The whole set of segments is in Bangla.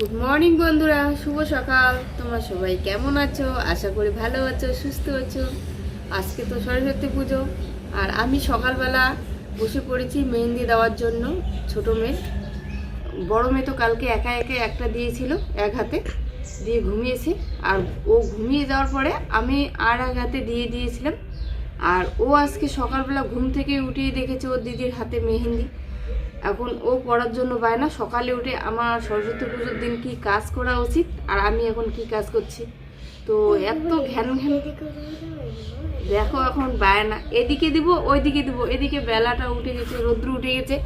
গুড মর্নিং বন্ধুরা। শুভ সকাল। তোমরা সবাই কেমন আছো? আশা করি ভালো আছো, সুস্থ আছো। আজকে তো সরস্বতী পুজো। আর আমি সকালবেলা বসে পড়েছি মেহেন্দি দেওয়ার জন্য, ছোট মেয়ে। বড় মেয়ে তো কালকে একা একা একটা দিয়েছিল, এক হাতে দিয়ে ঘুমিয়েছে। আর ও ঘুমিয়ে যাওয়ার পরে আমি আর এক হাতে দিয়ে দিয়েছিলাম। আর ও আজকে সকালবেলা ঘুম থেকে উঠিয়ে দেখেছে ওর দিদির হাতে মেহেন্দি। এখন ও পড়ার জন্য বায়না সকালে উঠে আমার সরস্বতী পুজোর দিন কি কাজ করা উচিত? আর আমি এখন কি কাজ করছি? তো এত ঘ্যান ঘ্যান। দেখো এখন বায়না এদিকে দিব, ওইদিকে দিব। এদিকে বেলাটা উঠে গেছে, রৌদ্র উঠে গেছে।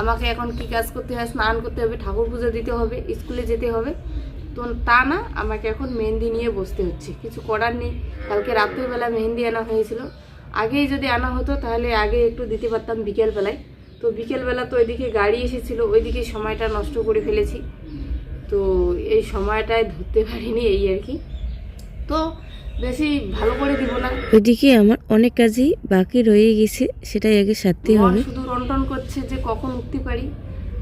আমাকে এখন কি কাজ করতে হয়? স্নান করতে হবে, ঠাকুর পুজো দিতে হবে, স্কুলে যেতে হবে। তো তা না, আমাকে এখন মেহেন্দি নিয়ে বসতে হচ্ছে। কিছু করার নেই। কালকে রাত্রিবেলা মেহেন্দি আনা হয়েছিল। আগেই যদি আনা হতো, তাহলে আগে একটু দিতে পারতাম বিকেলবেলায়। তো বিকেলবেলা তো ওইদিকে গাড়ি এসেছিল ওইদিকে সময়টা নষ্ট করে ফেলেছি। তো এই সময়টায় ধরতে পারিনি এই আর কি। তো বেশি ভালো করে দিব না। ওইদিকে আমার অনেক কাজই বাকি রয়ে গেছে সেটাই আগে সারতে হবে। শুধু টনটন করছে যে কখন উঠতে পারি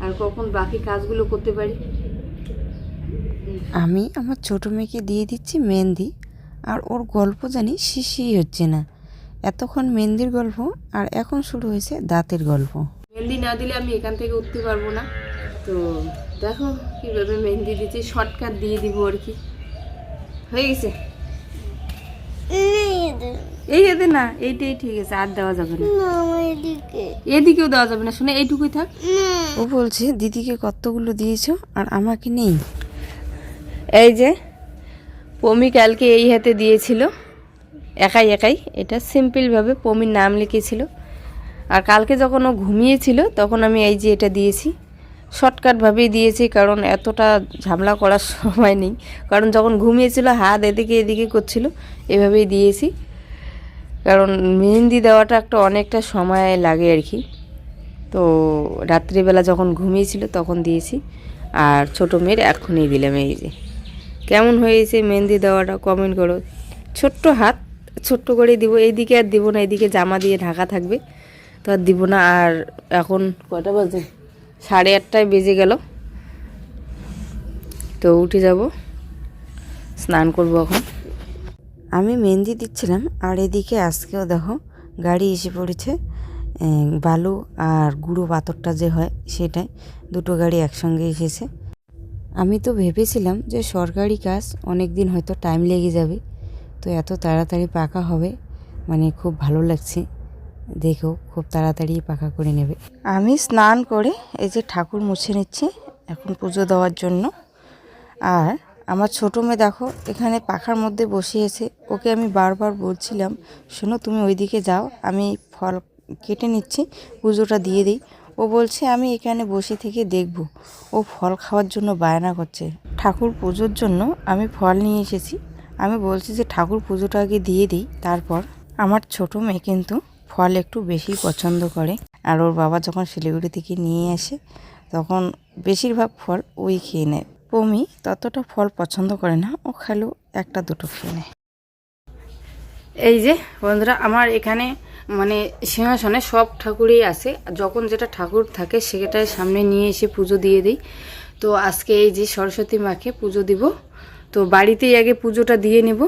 আর কখন বাকি কাজগুলো করতে পারি। আমি আমার ছোটো মেয়েকে দিয়ে দিচ্ছি মেহেন্দি আর ওর গল্প জানি শিশিই হচ্ছে না। এতক্ষণ মেহেন্দির গল্প আর এখন শুরু হয়েছে দাঁতের গল্প। মেহেন্দি না দিলে আমি এখান থেকে উঠতে পারব না। তো দেখো কীভাবে মেহেন্দি দিচ্ছি শর্টকাট দিয়ে দিব আর কি। হয়ে গেছে? এই এতে না এইটাই ঠিক আছে আর দেওয়া যাবে না। এদিকেও দেওয়া যাবে না শুনে এইটুকুই থাক। ও বলছে দিদিকে কতগুলো দিয়েছ আর আমাকে নেই? এই যে পমি কালকে এই হাতে দিয়েছিল। একাই একাই। এটা সিম্পলভাবে পমির নাম লিখেছিল। আর কালকে যখন ও ঘুমিয়েছিল, তখন আমি এই যে এটা দিয়েছি। শর্টকাটভাবেই দিয়েছি, কারণ এতটা ঝামেলা করার সময় নেই। কারণ যখন ঘুমিয়েছিল, হাত এদিকে এদিকে করছিল, এভাবেই দিয়েছি। কারণ মেহেন্দি দেওয়াটা একটা অনেকটা সময় লাগে আর কি। তো রাত্রিবেলা যখন ঘুমিয়েছিল, তখন দিয়েছি। আর ছোটো মেয়ের এখনই দিলাম এই যে। কেমন হয়েছে মেহেন্দি দেওয়াটা কমেন্ট করো। ছোট্ট হাত, ছোট্ট করে দিব। এইদিকে আর দিব না এদিকে জামা দিয়ে ঢাকা থাকবে। তো আর দিব না, আর এখন কয়টা বাজে? সাড়ে আটটায় বেজে গেল। তো উঠে যাব, স্নান করব এখন। আমি মেহেন্দি দিচ্ছিলাম, আর এদিকে আজকেও দেখো গাড়ি এসে পড়েছে। বালু আর গুঁড়ো পাথরটা যে হয় সেটাই, দুটো গাড়ি একসঙ্গে এসেছে। আমি তো ভেবেছিলাম যে সরকারি কাজ অনেক দিন হয়তো টাইম লেগে যাবে, তো এত তাড়াতাড়ি পাকা হবে মানে খুব ভালো লাগছে। দেখেও খুব তাড়াতাড়ি পাকা করে নেবে। আমি স্নান করে এই যে ঠাকুর মুছে নিচ্ছি এখন পুজো দেওয়ার জন্য। আর আমার ছোটো মেয়ে দেখো, এখানে পাখার মধ্যে বসিয়েছে। ওকে আমি বারবার বলছিলাম, শোনো, তুমি ওইদিকে যাও, আমি ফল কেটে নিচ্ছি, পুজোটা দিয়ে দিই। ও বলছে, আমি এখানে বসে থেকে দেখব। ও ফল খাওয়ার জন্য বায়না করছে। ঠাকুর পুজোর জন্য আমি ফল নিয়ে এসেছি। আমি বলছি যে, ঠাকুর পুজোটা আগে দিয়ে দিই, তারপর। আমার ছোট মেয়ে কিন্তু ফল একটু বেশি পছন্দ করে। আর ওর বাবা যখন শিলিগুড়ি থেকে নিয়ে আসে, তখন বেশিরভাগ ফল ওই খেয়ে নেয়। পমি ততটা ফল পছন্দ করে না, ও খালো একটা দুটো খেয়ে নেয়। এই যে বন্ধুরা, আমার এখানে মানে সিংহাসনে সব ঠাকুরই আছে। যখন যেটা ঠাকুর থাকে, সেটাই সামনে নিয়ে এসে পুজো দিয়ে দিই। তো আজকে এই যে সরস্বতী মাকে পুজো দিব, তো বাড়িতেই আগে পুজোটা দিয়ে নেব।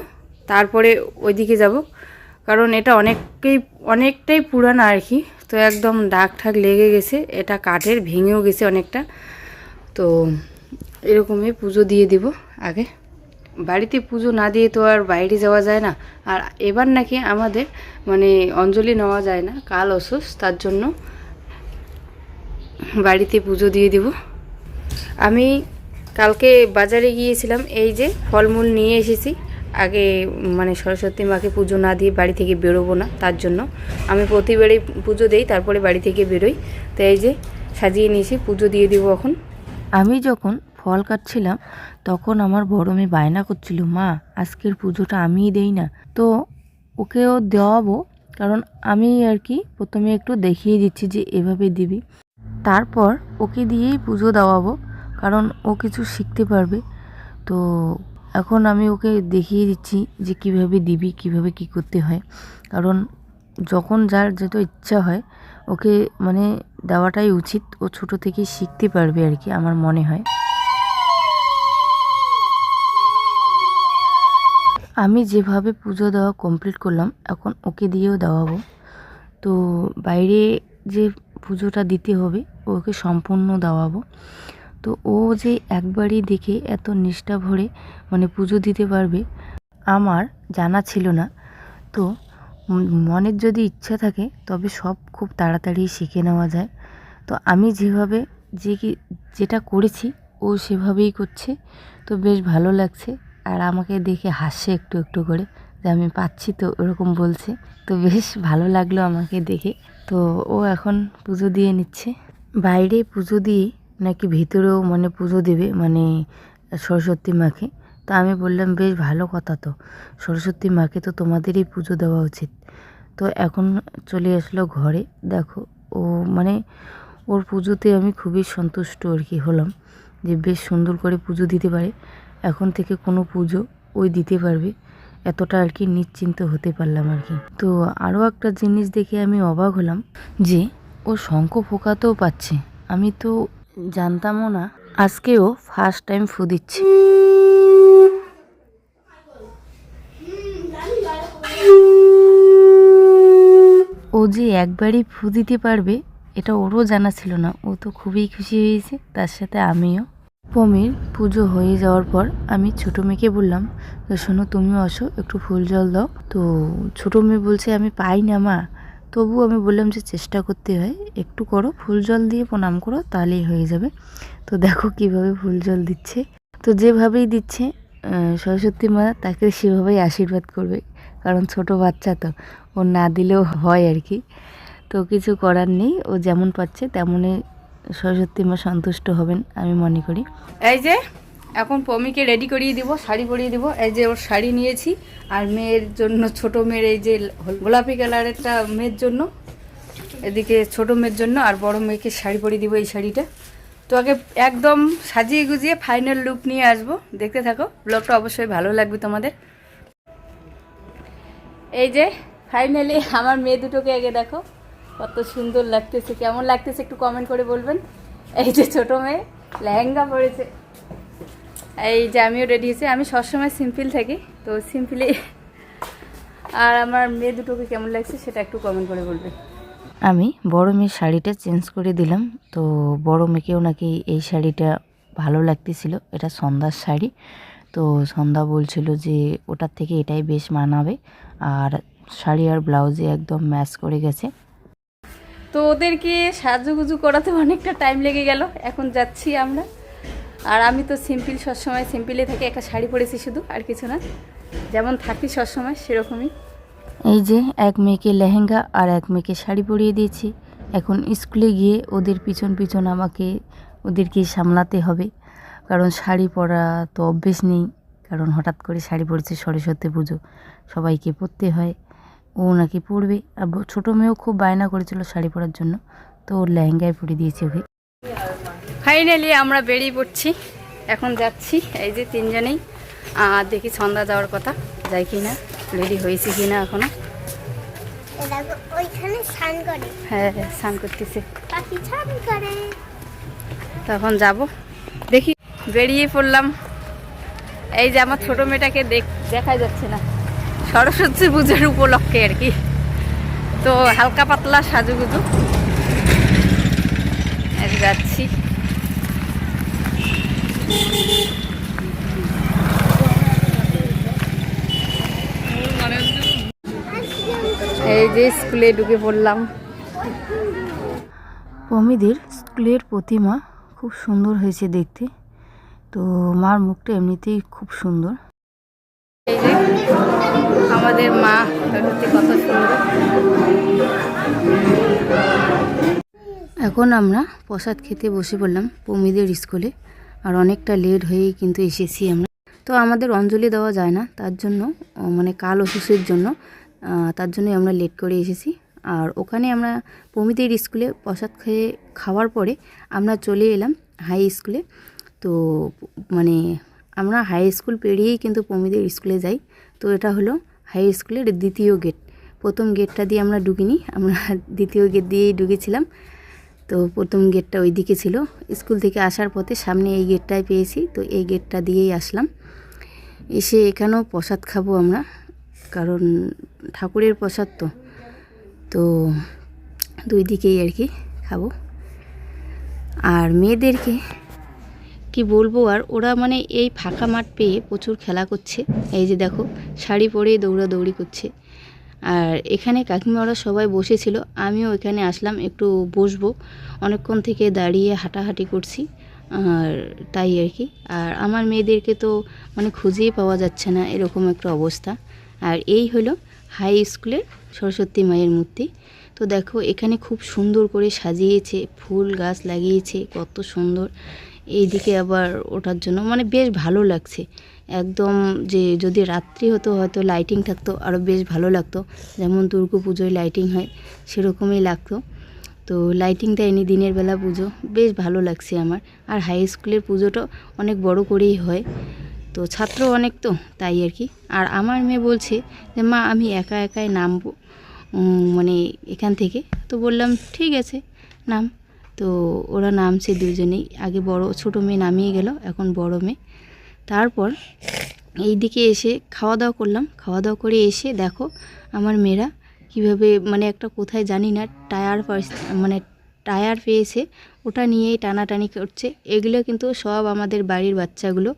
তারপরে ওইদিকে যাব। কারণ এটা অনেকটাই অনেকটাই পুরানো আর কি। তো একদম দাগ ঠাক লেগে গেছে, এটা কাঠের, ভেঙেও গেছে অনেকটা। তো এরকমই পুজো দিয়ে দিব আগে। বাড়িতে পুজো না দিয়ে তো আর বাইরে যাওয়া যায় না। আর এবার নাকি আমাদের মানে অঞ্জলি নেওয়া যায় না, কাল অসুস, তার জন্য বাড়িতে পুজো দিয়ে দিব। আমি কালকে বাজারে গিয়েছিলাম, এই যে ফলমূল নিয়ে এসেছি। আগে মানে সরস্বতী মাকে পুজো না দিয়ে বাড়ি থেকে বেরোবো না, তার জন্য। আমি প্রতিবারই পুজো দেই, তারপরে বাড়ি থেকে বেরোই। তো এই যে, সাজিয়ে নিয়েছি, পুজো দিয়ে দিব এখন। আমি যখন ফল কাটছিলাম, তখন আমার বড় মেয়ে বায়না করছিল, মা, আজকের পুজোটা আমিই দেই না। তো ওকেও দেওয়াবো, কারণ আমি আর কি প্রথমে একটু দেখিয়ে দিচ্ছি যে এভাবে দিবি। তারপর ওকে দিয়েই পুজো দেওয়াবো, কারণ ও কিছু শিখতে পারবে। তো এখন আমি ওকে দেখিয়ে দিচ্ছি যে কীভাবে দিবি, কীভাবে কি করতে হয়। কারণ যখন যার যত ইচ্ছা হয়, ওকে মানে দেওয়াটাই উচিত। ও ছোট থেকে শিখতে পারবে আর কি, আমার মনে হয়। আমি যেভাবে পুজো দেওয়া কমপ্লিট করলাম, এখন ওকে দিয়েও দেওয়াবো। তো বাইরে যে পুজোটা দিতে হবে, ওকে সম্পূর্ণ দেওয়াবো। তো ও যে একবারই দেখে এত নিষ্ঠা ভরে মানে পুজো দিতে পারবে, আমার জানা ছিল না। তো মনের যদি ইচ্ছা থাকে, তবে সব খুব তাড়াতাড়ি শিখে নেওয়া যায়। তো আমি যেভাবে যে কি, যেটা করেছি, ও সেভাবেই করছে। তো বেশ ভালো লাগছে। আর আমাকে দেখে হাসছে একটু একটু করে যে আমি পাচ্ছি তো ওরকম বলছে। তো বেশ ভালো লাগল আমাকে দেখে। তো ও এখন পুজো দিয়ে নিচ্ছে। বাইরে পুজো দিয়ে নাকি ভিতরেও মানে পুজো দেবে মানে সরস্বতী মাকে? তা আমি বললাম, বেশ ভালো কথা তো। সরস্বতী মাকে তো তোমাদেরই পুজো দেওয়া উচিত। তো এখন চলে আসলো ঘরে। দেখো, ও মানে ওর পুজোতে আমি খুবই সন্তুষ্ট আর কি হলাম যে বেশ সুন্দর করে পুজো দিতে পারে। এখন থেকে কোনো পুজো ওই দিতে পারবে। এতটা আর কি নিশ্চিন্ত হতে পারলাম আর কি। তো আরও একটা জিনিস দেখে আমি অবাক হলাম যে ও শঙ্খ ফোকাতেও পাচ্ছে আমি তো জানতামও না, আজকেও ফার্স্ট টাইম ফু দিচ্ছে। ও যে একবারই ফু দিতে পারবে, এটা ওরও জানা ছিল না। ও তো খুবই খুশি হয়েছে, তার সাথে আমিও। পমির পুজো হয়ে যাওয়ার পর আমি ছোটো মেয়েকে বললাম যে শোনো, তুমিও আসো, একটু ফুল জল দাও। তো ছোটো মেয়ে বলছে, আমি পাই না মা। তবু আমি বললাম যে চেষ্টা করতে হয়, একটু করো, ফুল জল দিয়ে প্রণাম করো, তাহলেই হয়ে যাবে। তো দেখো কীভাবে ফুল জল দিচ্ছে। তো যেভাবেই দিচ্ছে সরস্বতী মা তাকে সেভাবেই আশীর্বাদ করবে, কারণ ছোট বাচ্চা তো ও না দিলেও হয় আর কি। তো কিছু করার নেই, ও যেমন পাচ্ছে তেমনই সরস্বতী মা সন্তুষ্ট হবেন, আমি মনে করি। এই যে এখন পমিকে রেডি করিয়ে দিব, শাড়ি পরিয়ে দিব। এই যে ওর শাড়ি নিয়েছি, আর মেয়ের জন্য, ছোট মেয়ের এই যে গোলাপি কালারেরটা মেয়ের জন্য, এদিকে ছোট মেয়ের জন্য আর বড় মেয়েকে শাড়ি পরিয়ে দিব এই শাড়িটা। তো আগে একদম সাজিয়ে গুজিয়ে ফাইনাল লুক নিয়ে আসব। দেখতে থাকো ব্লগটা অবশ্যই ভালো লাগবে তোমাদের। এই যে ফাইনালি আমার মেয়ে দুটোকে আগে দেখো, কত সুন্দর লাগতেছে, কেমন লাগতেছে একটু কমেন্ট করে বলবেন। এই যে ছোট মেয়ে, লেহেঙ্গা পরেছে। এই যে আমিও রেডি হয়েছি। আমি সবসময় সিম্পল থাকি তো সিম্পলি আর আমার মেয়ে দুটোকে কেমন লাগছে সেটা একটু কমেন্ট করে বলবে। আমি বড় মেয়ের শাড়িটা চেঞ্জ করে দিলাম তো বড় মেয়েকেও নাকি এই শাড়িটা ভালো লাগতেছিল। এটা সন্ধ্যার শাড়ি তো সন্ধ্যা বলছিল যে ওটার থেকে এটাই বেশ মানাবে। আর শাড়ি আর ব্লাউজে একদম ম্যাচ করে গেছে। তো ওদেরকে সাজুগুজু করাতে অনেকটা টাইম লেগে গেল। এখন যাচ্ছি আমরা। আর আমি তো সিম্পল সবসময় সিম্পলে থাকি একটা শাড়ি পরেছি শুধু, আর কিছু না। যেমন থাকি সবসময়, সেরকমই। এই যে, এক মেয়েকে লেহেঙ্গা আর এক মেয়েকে শাড়ি পরিয়ে দিয়েছি। এখন স্কুলে গিয়ে ওদের পিছন পিছন আমাকে ওদেরকে সামলাতে হবে। কারণ শাড়ি পরা তো অভ্যেস নেই। কারণ হঠাৎ করে শাড়ি পরেছে সরস্বতী পুজো, সবাইকে পরতে হয়। ও নাকি পরবে। আর ছোটো মেয়েও খুব বায়না করেছিল শাড়ি পরার জন্য। তো ওর লেহেঙ্গায় পরিয়ে দিয়েছি ওকে। ফাইনালি আমরা বেরিয়ে পড়ছি। এখন যাচ্ছি এই যে তিনজনেই। আর দেখি সন্ধ্যা যাওয়ার কথা যাই কি না রেডি হয়েছি কি না এখনও ওইখানে হ্যাঁ হ্যাঁ, স্নান করতেছে। তখন যাব। দেখি বেরিয়ে পড়লাম। এই যে আমার ছোট মেয়েটাকে দেখ যাচ্ছে না। সরস্বতী পুজোর উপলক্ষে আর কি। তো হালকা পাতলা সাজুগুজু। যাচ্ছি। এই যে স্কুলে ঢুকে পড়লাম। পমিদের স্কুলের প্রতিমা খুব সুন্দর হয়েছে দেখতে। তো মার মুখটা এমনিতেই খুব সুন্দর। এই যে আমাদের মা কত সুন্দর। এখন আমরা প্রসাদ খেতে বসে পড়লাম পমিদের স্কুলে। আর অনেকটা লেট হয়েই কিন্তু এসেছি আমরা। তো আমাদের অঞ্জলি দেওয়া যায় না, তার জন্য মানে কাল অসুস্থের জন্য তার জন্যই আমরা লেট করে এসেছি। আর ওখানে আমরা পমিদের স্কুলে প্রসাদ খেয়ে খাওয়ার পরে আমরা চলে এলাম হাই স্কুলে তো মানে আমরা হাই স্কুল পেরিয়েই কিন্তু পমিদের স্কুলে যাই। তো এটা হলো হাই স্কুলের দ্বিতীয় গেট প্রথম গেটটা দিয়ে আমরা ঢুকিনি, আমরা দ্বিতীয় গেট দিয়েই ঢুকেছিলাম। তো প্রথম গেটটা ওই দিকে ছিল। স্কুল থেকে আসার পথে সামনে এই গেটটাই পেয়েছি, তো এই গেটটা দিয়েই আসলাম। এসে এখানেও প্রসাদ খাব আমরা, কারণ ঠাকুরের প্রসাদ তো। তো দুই দিকেই আর কি খাব। আর মেয়েদেরকে কি বলব, আর ওরা মানে এই ফাঁকা মাঠ পেয়ে প্রচুর খেলা করছে। এই যে দেখো, শাড়ি পরে দৌড়াদৌড়ি করছে। আর এখানে কাকিমারা সবাই বসেছিল। আমিও এখানে আসলাম, একটু বসবো। অনেকক্ষণ থেকে দাঁড়িয়ে হাঁটাহাঁটি করছি, আর তাই আর কি। আর আমার মেয়েদেরকে তো মানে খুঁজেই পাওয়া যাচ্ছে না, এরকম একটা অবস্থা। আর এই হলো হাই স্কুলের সরস্বতী মায়ের মূর্তি। তো দেখো, এখানে খুব সুন্দর করে সাজিয়েছে, ফুল গাছ লাগিয়েছে, কত সুন্দর। এইদিকে আবার ওঠার জন্য। মানে বেশ ভালো লাগছে। একদম যে যদি রাত্রি হতো, হয়তো লাইটিং থাকতো আরও বেশ ভালো লাগতো। যেমন দুর্গা পুজোয় লাইটিং হয়, সেরকমই লাগতো। তো লাইটিং দেয়নি দিনের বেলা পুজো, বেশ ভালো লাগছে আমার। আর হাই স্কুলের পুজোটা অনেক বড় করেই হয়। তো ছাত্র অনেক তো, তাই আর কি। আর আমার মেয়ে বলছে যে, মা, আমি একা একাই নামবো মানে এখান থেকে। তো বললাম, ঠিক আছে, নাম। তো ওরা নামছে দুজনেই। আগে বড়, ছোট মেয়ে নামিয়ে গেল, এখন বড় মেয়ে। তারপর এই দিকে এসে খাওয়া দাওয়া করলাম। খাওয়া দাওয়া করে এসে দেখো আমার মেয়েরা কীভাবে মানে একটা কোথায় জানি না, টায়ার মানে টায়ার পেয়েছে। ওটা নিয়েই টানাটানি করছে। এগুলো কিন্তু সব আমাদের বাড়ির বাচ্চাগুলো।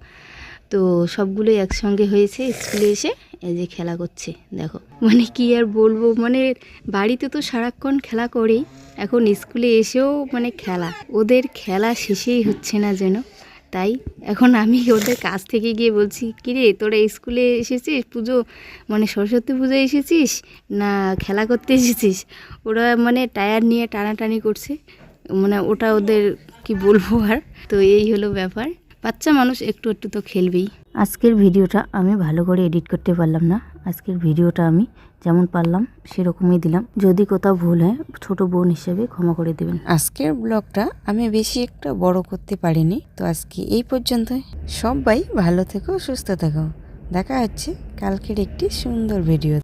তো সবগুলোই একসঙ্গে হয়েছে স্কুলে এসে। এই যে খেলা করছে, দেখো। মানে কি আর বলব মানে বাড়িতে তো সারাক্ষণ খেলা করেই, এখন স্কুলে এসেও মানে খেলা। ওদের খেলা শেষেই হচ্ছে না যেন। তাই এখন আমি ওদের কাছ থেকে গিয়ে বলছি, কিরে, তোরা স্কুলে এসেছিস? পুজো মানে সরস্বতী পুজো এসেছিস? না খেলা করতে এসেছিস? ওরা মানে টায়ার নিয়ে টানাটানি করছে। মানে ওটা ওদের কি বলব আর? তো এই হলো ব্যাপার। বাচ্চা মানুষ একটু একটু তো খেলবেই। আজকের ভিডিওটা আমি ভালো করে এডিট করতে পারলাম না। আজকের ভিডিওটা আমি যেমন পারলাম সেরকমই দিলাম। যদি কোথাও ভুল হয়, ছোট বোন হিসেবে ক্ষমা করে দেবেন। আজকের ব্লগটা আমি বেশি একটা বড় করতে পারিনি। তো আজকে এই পর্যন্ত সবাই ভালো থেকো, সুস্থ থেকো। দেখা হচ্ছে কালকের একটি সুন্দর ভিডিও